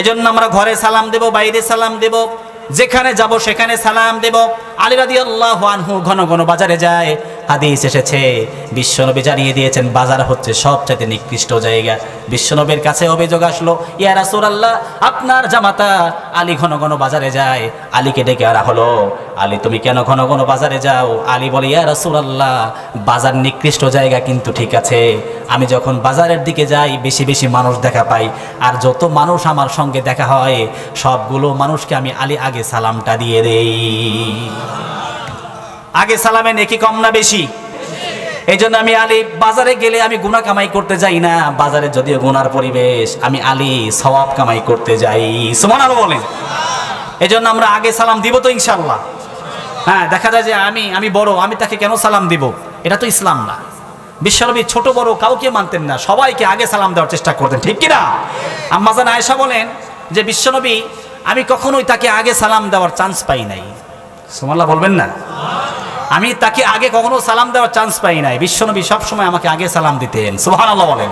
এজন্য আমরা ঘরে সালাম দেব, বাইরে সালাম দেব, যেখানে যাব সেখানে সালাম দেব। আলী রাদি আল্লাহ আনহু ঘন ঘন বাজারে যায়। হাদিস এসেছে। বিশ্বনবী জানিয়ে দিয়েছেন, বাজার হচ্ছে সবচাইতে নিকৃষ্ট জায়গা। বিশ্বনবীর কাছে অভিযোগ আসলো, ইয়া রাসূলুল্লাহ, আপনার জামাতা আলী ঘন ঘন বাজারে যায়। আলীকে ডেকে আনা হলো। আলী, তুমি কেন ঘন ঘন বাজারে যাও? আলী বলে, ইয়া রাসূলুল্লাহ, বাজার নিকৃষ্ট জায়গা কিন্তু ঠিক আছে। আমি যখন বাজারের দিকে যাই, বেশি বেশি মানুষ দেখা পাই। আর যত মানুষ আমার সঙ্গে দেখা হয়, সবগুলো মানুষকে আমি আলী আগে সালামটা দিয়ে দেই। আগে সালামে নেকি কম না বেশি? এই জন্য আমি আলী বাজারে গেলে আমি গুণা কামাই করতে যাই না। বাজারে যদিও গুনার পরিবেশ, আমি আলী সওয়াব কামাই করতে যাই। সুমান আরও বলেন। এই জন্য আমরা আগে সালাম দিব তো ইনশাল্লাহ হ্যাঁ দেখা যায় যে আমি আমি বড়, আমি তাকে কেন সালাম দিব? এটা তো ইসলাম না। বিশ্বনবী ছোট বড় কাউকে মানতেন না। সবাইকে আগে সালাম দেওয়ার চেষ্টা করতেন, ঠিক কিনা? আম্মাজান আয়েশা বলেন যে, বিশ্বনবী, আমি কখনোই তাকে আগে সালাম দেওয়ার চান্স পাই নাই। সুমাল্লাহ বলবেন না? আমি তাকে আগে কখনো সালাম দেওয়ার চান্স পাই নাই। বিশ্বনবী সবসময় আমাকে আগে সালাম দিতেন। সোহান সুবহানাল্লাহ বলেন।